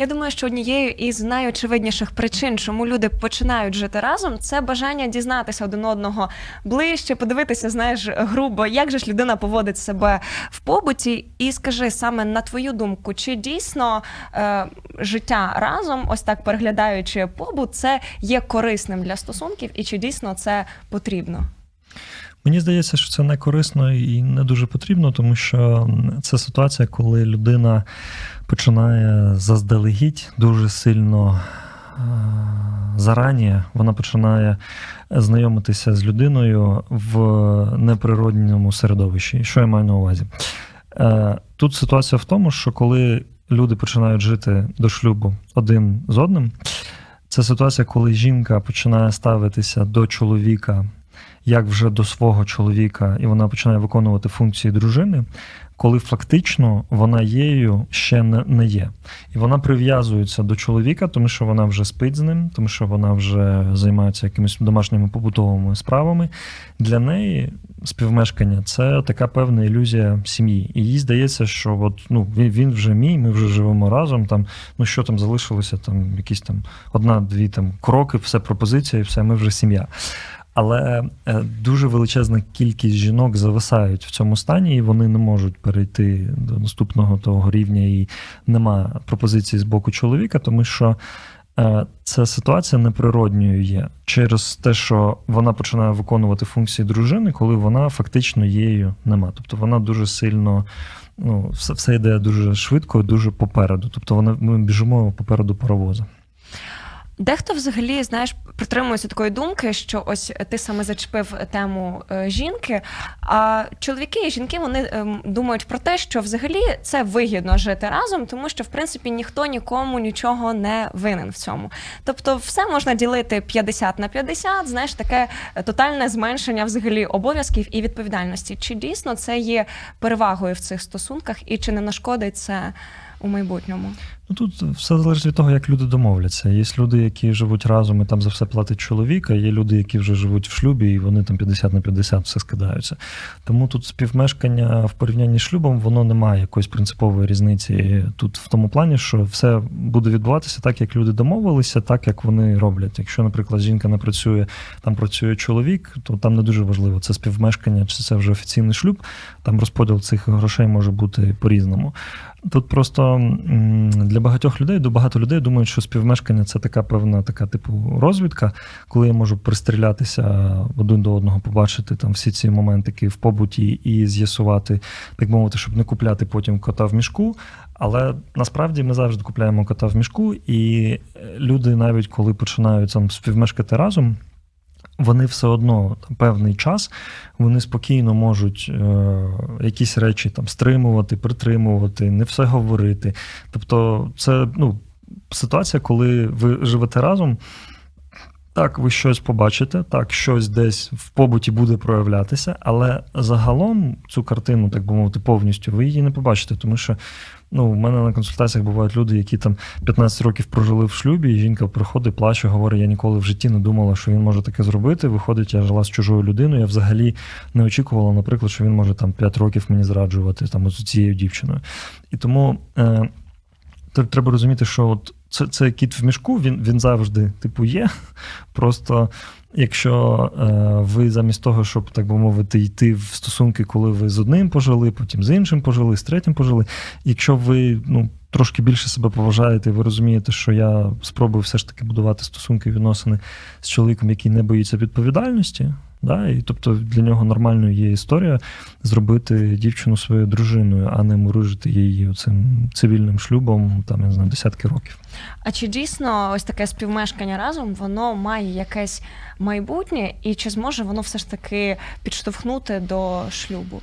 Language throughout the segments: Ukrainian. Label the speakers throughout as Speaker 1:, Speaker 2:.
Speaker 1: Я думаю, що однією із найочевидніших причин, чому люди починають жити разом, це бажання дізнатися один одного ближче, подивитися, знаєш, грубо, як же ж людина поводить себе в побуті. І скажи саме на твою думку, чи дійсно е, життя разом, ось так переглядаючи побут, це є корисним для стосунків, і чи дійсно це потрібно?
Speaker 2: Мені здається, що це не корисно і не дуже потрібно, тому що це ситуація, коли людина починає заздалегідь дуже сильно е, зарані, вона починає знайомитися з людиною в неприродньому середовищі. Що я маю на увазі? Е, Тут ситуація в тому, що коли люди починають жити до шлюбу один з одним, це ситуація, коли жінка починає ставитися до чоловіка як вже до свого чоловіка, і вона починає виконувати функції дружини, коли фактично вона єю ще не, є. І вона прив'язується до чоловіка, тому що вона вже спить з ним, тому що вона вже займається якимись домашніми побутовими справами. Для неї співмешкання це така певна ілюзія сім'ї. І їй здається, що от, ну, він вже мій, ми вже живемо разом. Там, ну що там залишилося, там якісь там одна-дві там кроки, все пропозиція, і все, ми вже сім'я. Але е, дуже величезна кількість жінок зависають в цьому стані, і вони не можуть перейти до наступного того рівня, і нема пропозиції з боку чоловіка, тому що е, ця ситуація неприродньою є через те, що вона починає виконувати функції дружини, коли вона фактично її нема. Тобто вона дуже сильно. Ну, все все йде дуже швидко, дуже попереду. Тобто вона ми біжимо попереду паровоза.
Speaker 1: Дехто взагалі, знаєш, притримується такої думки, що ось ти саме зачепив тему е, жінки. А чоловіки і жінки вони е, думають про те, що взагалі це вигідно жити разом, тому що в принципі ніхто нікому нічого не винен в цьому. Тобто, все можна ділити 50 на 50, знаєш, таке тотальне зменшення взагалі обов'язків і відповідальності. Чи дійсно це є перевагою в цих стосунках, і чи не нашкодить це у майбутньому?
Speaker 2: Ну тут все залежить від того, як люди домовляться. Є люди, які живуть разом і там за все платить чоловік, а є люди, які вже живуть в шлюбі, і вони там 50 на 50 все скидаються. Тому тут співмешкання в порівнянні з шлюбом, воно не має якоїсь принципової різниці тут в тому плані, що все буде відбуватися так, як люди домовилися, так як вони роблять. Якщо, наприклад, жінка не працює, там працює чоловік, то там не дуже важливо, це співмешкання, чи це вже офіційний шлюб. Там розподіл цих грошей може бути по-різному. Тут просто для багатьох людей, до багато людей думають, що співмешкання це така певна така типу розвідка, коли я можу пристрілятися один до одного, побачити там всі ці моментики в побуті і з'ясувати, так мовити, щоб не купляти потім кота в мішку. Але насправді ми завжди купляємо кота в мішку, і люди, навіть коли починають там співмешкати разом вони все одно там, певний час вони спокійно можуть е, якісь речі там стримувати, притримувати, не все говорити. Тобто, це ну, ситуація, коли ви живете разом. Так, ви щось побачите, так, щось десь в побуті буде проявлятися, але загалом цю картину, так би мовити, повністю ви її не побачите, тому що ну, в мене на консультаціях бувають люди, які там 15 років прожили в шлюбі, і жінка приходить, плаче, говорить: я ніколи в житті не думала, що він може таке зробити. Виходить, я жила з чужою людиною. Я взагалі не очікувала, наприклад, що він може там 5 років мені зраджувати там з цією дівчиною. І тому. Е, Треба розуміти, що от це це кіт в мішку, він він завжди типу є. Просто якщо е, ви замість того, щоб так би мовити, йти в стосунки, коли ви з одним пожили, потім з іншим пожили, з третім пожили. Якщо ви ну, трошки більше себе поважаєте, і ви розумієте, що я спробую все ж таки будувати стосунки відносини з чоловіком, який не боїться відповідальності. Да? І тобто для нього нормальною є історія зробити дівчину своєю дружиною, а не мурижити її цим цивільним шлюбом, там я не знаю, десятки років.
Speaker 1: А чи дійсно ось таке співмешкання разом воно має якесь майбутнє, і чи зможе воно все ж таки підштовхнути до шлюбу?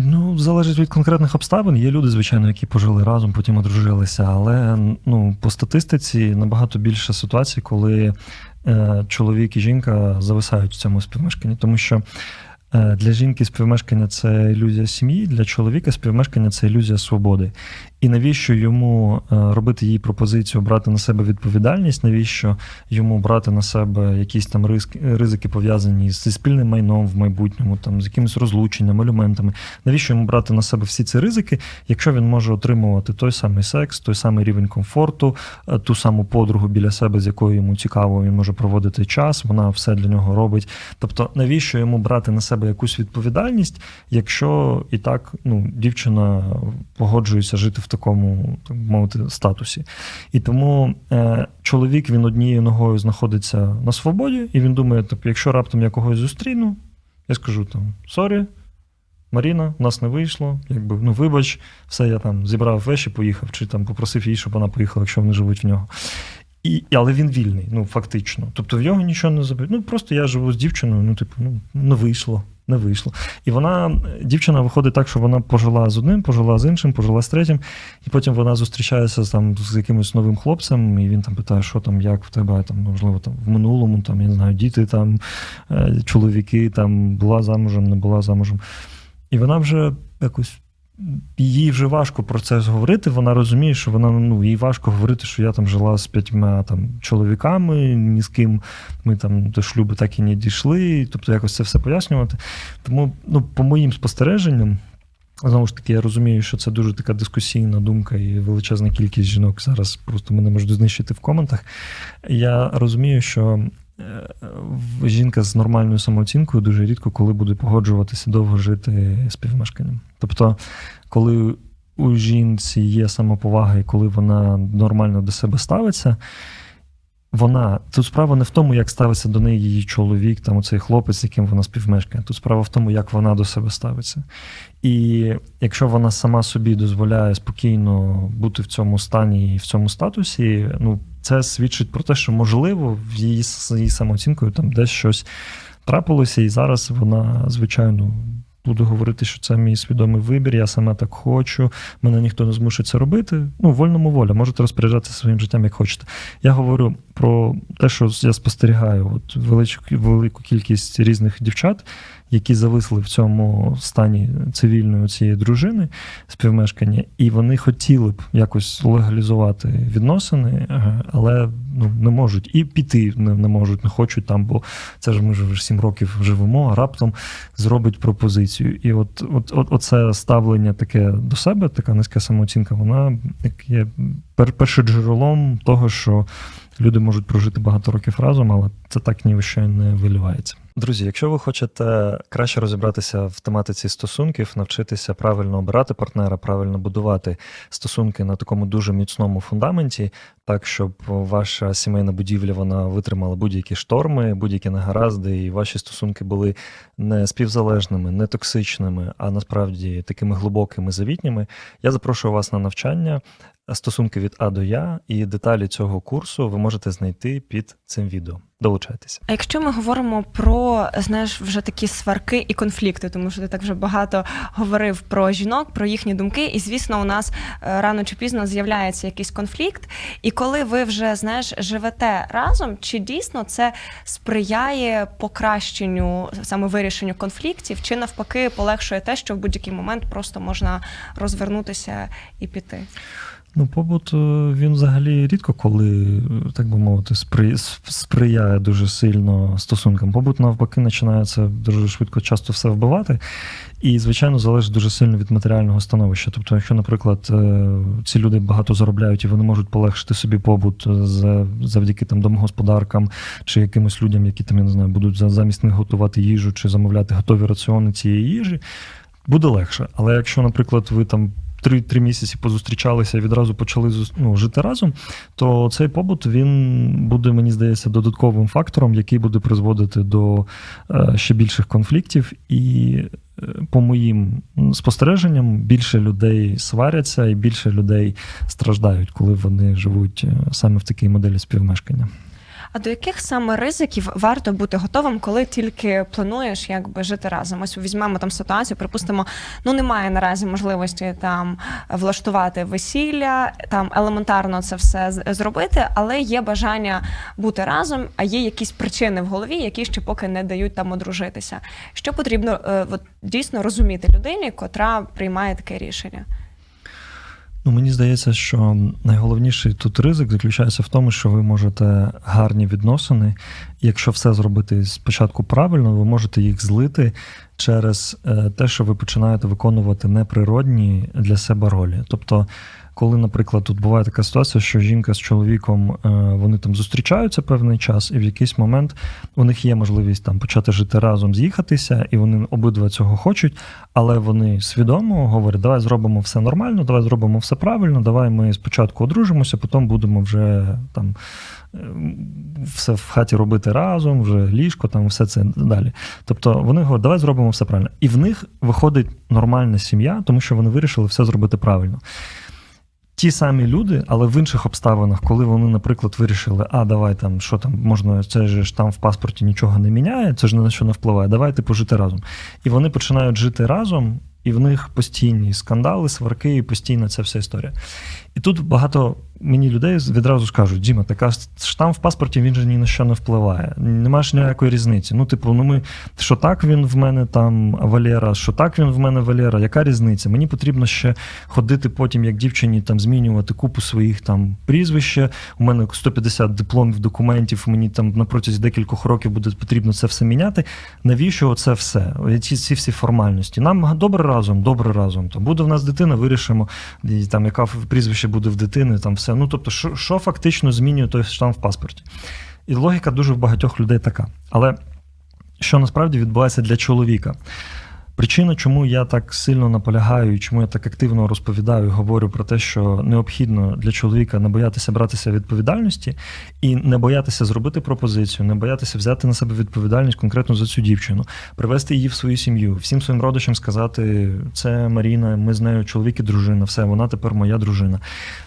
Speaker 2: Ну, залежить від конкретних обставин. Є люди, звичайно, які пожили разом, потім одружилися. Але ну, по статистиці набагато більше ситуацій, коли е, чоловік і жінка зависають в цьому співмешканні, тому що. Е, для жінки співмешкання це ілюзія сім'ї, для чоловіка співмешкання це ілюзія свободи. І навіщо йому е, робити їй пропозицію, брати на себе відповідальність? Навіщо йому брати на себе якісь там ризики, ризики пов'язані зі спільним майном в майбутньому, там з якимись розлученнями, алюментами? Навіщо йому брати на себе всі ці ризики, якщо він може отримувати той самий секс, той самий рівень комфорту, е, ту саму подругу біля себе, з якою йому цікаво, він може проводити час, вона все для нього робить. Тобто, навіщо йому брати на себе якусь відповідальність, якщо і так ну, дівчина погоджується жити в такому, так мовити, статусі. І тому е, чоловік він однією ногою знаходиться на свободі, і він думає, так, якщо раптом я когось зустріну, я скажу там сорі. Маріна, у нас не вийшло, якби ну вибач, все, я там зібрав вещі, поїхав, чи там попросив її, щоб вона поїхала, якщо вони живуть в нього. І, але він вільний, ну фактично. Тобто в нього нічого не забить. Ну просто я живу з дівчиною, ну, типу, ну не вийшло, не вийшло. І вона, дівчина виходить так, що вона пожила з одним, пожила з іншим, пожила з третім, і потім вона зустрічається там, з якимось новим хлопцем, і він там питає, що там, як в тебе, там, можливо, там в минулому, там, я не знаю, діти, там, е, чоловіки, там, була замужем, не була замужем. І вона вже якось. Їй вже важко про це говорити. Вона розуміє, що вона ну їй важко говорити, що я там жила з п'ятьма там чоловіками, ні з ким ми там до шлюбу так і не дійшли. Тобто якось це все пояснювати. Тому, ну, по моїм спостереженням, знову ж таки, я розумію, що це дуже така дискусійна думка, і величезна кількість жінок зараз просто мене можуть знищити в коментах. Я розумію, що. Е, Жінка з нормальною самооцінкою дуже рідко коли буде погоджуватися довго жити співмешканням. Тобто, коли у жінці є самоповага, і коли вона нормально до себе ставиться, вона тут справа не в тому, як ставиться до неї її чоловік, там оцей хлопець, яким вона співмешкає. Тут справа в тому, як вона до себе ставиться. І якщо вона сама собі дозволяє спокійно бути в цьому стані і в цьому статусі, ну це свідчить про те, що можливо в її її самооцінкою там десь щось трапилося, і зараз вона, звичайно. Буду говорити, що це мій свідомий вибір, я саме так хочу, мене ніхто не змушує це робити. Ну, вольному воля, можете розпоряджатися своїм життям, як хочете. Я говорю про те, що я спостерігаю, от величку, велику кількість різних дівчат, які зависли в цьому стані цивільної цієї дружини співмешкання, і вони хотіли б якось легалізувати відносини, але ну, не можуть. І піти не, не можуть, не хочуть там, бо це ж ми вже сім років живемо, а раптом зробить пропозицію. І от, от, от оце ставлення таке до себе, така низька самооцінка, вона як є пер, першим джерелом того, що люди можуть прожити багато років разом, але це так ні в що не виливається. Друзі, якщо ви хочете краще розібратися в тематиці стосунків, навчитися правильно обирати партнера, правильно будувати стосунки на такому дуже міцному фундаменті, так щоб ваша сімейна будівля вона витримала будь-які шторми, будь-які негаразди, і ваші стосунки були не співзалежними, не токсичними, а насправді такими глибокими завітніми, я запрошую вас на навчання. Стосунки від А до Я і деталі цього курсу ви можете знайти під цим відео. Долучайтеся.
Speaker 1: А якщо ми говоримо про знаєш вже такі сварки і конфлікти, тому що ти так вже багато говорив про жінок, про їхні думки, і звісно, у нас е, рано чи пізно з'являється якийсь конфлікт. І коли ви вже знаєш живете разом, чи дійсно це сприяє покращенню саме вирішенню конфліктів, чи навпаки полегшує те, що в будь-який момент просто можна розвернутися і піти?
Speaker 2: Ну, побут е, він взагалі рідко коли, е, так би мовити, спри... сприяє дуже сильно стосункам. Побут навпаки починається дуже швидко, часто все вбивати. І, звичайно, залежить дуже сильно від матеріального становища. Тобто, якщо, наприклад, е, ці люди багато заробляють і вони можуть полегшити собі побут завдяки там домогосподаркам чи якимось людям, які там я не знаю, будуть замість них готувати їжу чи замовляти готові раціони цієї їжі, буде легше. Але якщо, наприклад, ви там три три місяці позустрічалися і відразу почали ну, жити разом, то цей побут він буде, мені здається, додатковим фактором, який буде призводити до е, ще більших конфліктів. І е, по моїм спостереженням, більше людей сваряться і більше людей страждають, коли вони живуть е, саме в такій моделі співмешкання.
Speaker 1: А до яких саме ризиків варто бути готовим, коли тільки плануєш якби жити разом? Ось візьмемо там ситуацію, припустимо, ну немає наразі можливості там влаштувати весілля, там елементарно це все зробити, але є бажання бути разом, а є якісь причини в голові, які ще поки не дають там одружитися. Що потрібно от, дійсно розуміти людині, котра приймає таке рішення?
Speaker 2: Ну, мені здається, що найголовніший тут ризик заключається в тому, що ви можете гарні відносини, якщо все зробити спочатку правильно, ви можете їх злити через е, те, що ви починаєте виконувати неприродні для себе ролі. Тобто, коли, наприклад, тут буває така ситуація, що жінка з чоловіком е, вони там зустрічаються певний час, і в якийсь момент у них є можливість там почати жити разом, з'їхатися, і вони обидва цього хочуть, але вони свідомо говорять, давай зробимо все нормально, давай зробимо все правильно, давай ми спочатку одружимося, потім будемо вже там все в хаті робити разом, вже ліжко, там все це далі. Тобто вони говорять, давай зробимо все правильно. І в них виходить нормальна сім'я, тому що вони вирішили все зробити правильно. Ті самі люди, але в інших обставинах, коли вони, наприклад, вирішили, а давай там, що там можна, це ж там в паспорті нічого не міняє, це ж ні на що не впливає, давайте пожити разом. І вони починають жити разом, і в них постійні скандали, сварки, і постійна ця вся історія. І тут багато мені людей відразу скажуть: Діма, така штамп в паспорті він же ні на що не впливає. Нема ж ніякої різниці. Ну, типу, ну ми що так він в мене там Валера, що так він в мене Валера, яка різниця? Мені потрібно ще ходити потім, як дівчині, там змінювати купу своїх там прізвища. У мене 150 дипломів, документів. Мені там на протязі декількох років буде потрібно це все міняти. Навіщо це все? Ці, ці всі формальності. Нам добре разом, добре разом. Там буде в нас дитина, вирішимо, і, там яка прізвище буде в дитини, там все. Ну тобто, що, що фактично змінює той штамп в паспорті? І логіка дуже в багатьох людей така. Але що насправді відбувається для чоловіка? Причина, чому я так сильно наполягаю, чому я так активно розповідаю говорю про те, що необхідно для чоловіка не боятися братися відповідальності і не боятися зробити пропозицію, не боятися взяти на себе відповідальність конкретно за цю дівчину, привести її в свою сім'ю, всім своїм родичам сказати: це Маріна, ми з нею чоловік і дружина, все, вона тепер моя дружина.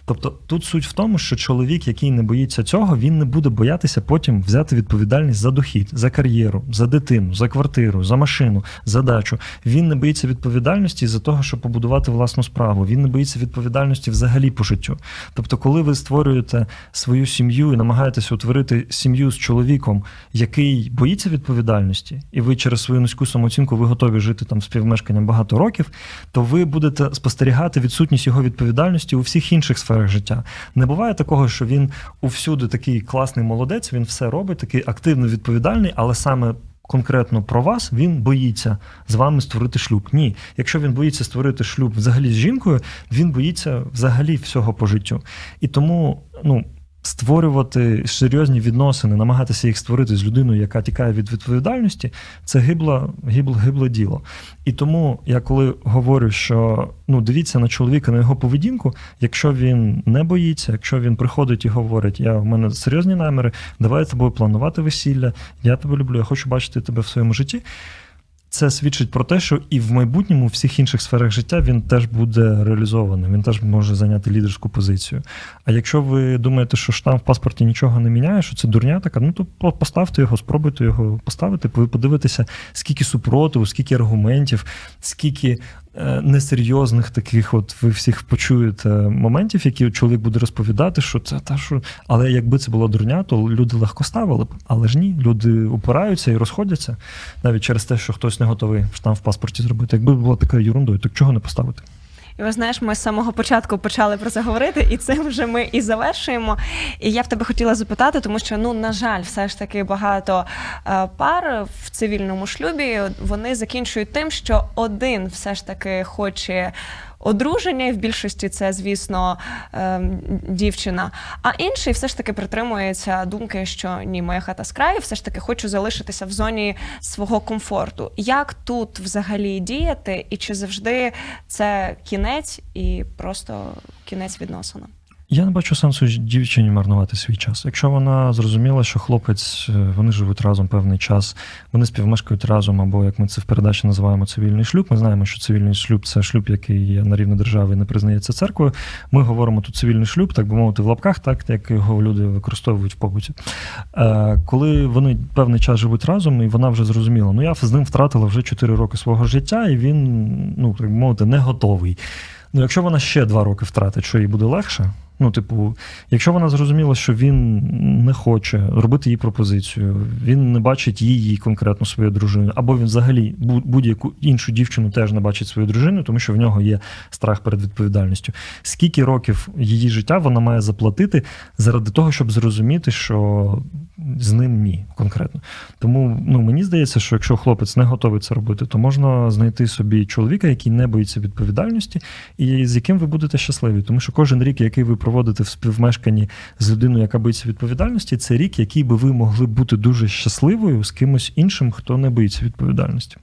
Speaker 2: Тобто тут суть в тому, що чоловік, який не боїться цього, він не буде боятися потім взяти відповідальність за дохід, за кар'єру, за дитину, за квартиру, за машину, за дачу. Він не боїться відповідальності за того, щоб побудувати власну справу. Він не боїться відповідальності взагалі по життю. Тобто, коли ви створюєте свою сім'ю і намагаєтеся утворити сім'ю з чоловіком, який боїться відповідальності, і ви через свою низьку самооцінку ви готові жити там співмешканням багато років, то ви будете спостерігати відсутність його відповідальності у всіх інших сферах життя. Не буває такого, що він увсюди такий класний молодець, він все робить, такий активно відповідальний, але саме конкретно про вас, він боїться з вами створити шлюб. Ні, якщо він боїться створити шлюб взагалі з жінкою, він боїться взагалі всього по життю. І тому, ну. Створювати серйозні відносини, намагатися їх створити з людиною, яка тікає від відповідальності, це гибле, гибле, гибле діло. І тому я коли говорю, що ну дивіться на чоловіка, на його поведінку, якщо він не боїться, якщо він приходить і говорить, я в мене серйозні наміри, давай тобою планувати весілля, я тебе люблю, я хочу бачити тебе в своєму житті. Це свідчить про те, що і в майбутньому, в всіх інших сферах життя він теж буде реалізований, він теж може зайняти лідерську позицію. А якщо ви думаєте, що штамп в паспорті нічого не міняє, що це дурня така, ну то поставте його, спробуйте його поставити, ви подивитеся, скільки супротиву, скільки аргументів, скільки несерйозних таких, от ви всіх почуєте моментів, які чоловік буде розповідати, що це та що. Але якби це була дурня, то люди легко ставили б. Але ж ні, люди упираються і розходяться навіть через те, що хтось не готовий штамп в паспорті зробити. Якби була така ерундою, то чого не поставити?
Speaker 1: І ви знаєш, ми з самого початку почали про це говорити, і цим вже ми і завершуємо. І я б тебе хотіла запитати, тому що ну на жаль, все ж таки багато е, пар в цивільному шлюбі вони закінчують тим, що один все ж таки хоче. Одруження, і в більшості це, звісно, е, дівчина. А інший все ж таки притримується думки, що ні, моя хата з краю, все ж таки хочу залишитися в зоні свого комфорту. Як тут взагалі діяти, і чи завжди це кінець і просто кінець відносинам?
Speaker 2: Я не бачу сенсу дівчині марнувати свій час. Якщо вона зрозуміла, що хлопець, е, вони живуть разом певний час, вони співмешкають разом, або як ми це в передачі називаємо цивільний шлюб. Ми знаємо, що цивільний шлюб це шлюб, який є на рівні держави і не признається церквою. Ми говоримо тут цивільний шлюб, так би мовити, в лапках, так як його люди використовують в побуті. Е, коли вони певний час живуть разом, і вона вже зрозуміла, ну я з ним втратила вже 4 роки свого життя, і він, ну так би мовити, не готовий. Ну, якщо вона ще два роки втратить, що їй буде легше. Ну, типу, якщо вона зрозуміла, що він не хоче робити їй пропозицію, він не бачить її конкретно свою дружину, або він взагалі будь-яку іншу дівчину теж не бачить свою дружину, тому що в нього є страх перед відповідальністю. Скільки років її життя вона має заплатити заради того, щоб зрозуміти, що з ним ні, конкретно. Тому ну, мені здається, що якщо хлопець не готовий це робити, то можна знайти собі чоловіка, який не боїться відповідальності, і з яким ви будете щасливі. Тому що кожен рік, який ви проводите в співмешканні з людиною, яка боїться відповідальності, це рік, який би ви могли бути дуже щасливою з кимось іншим, хто не боїться відповідальності.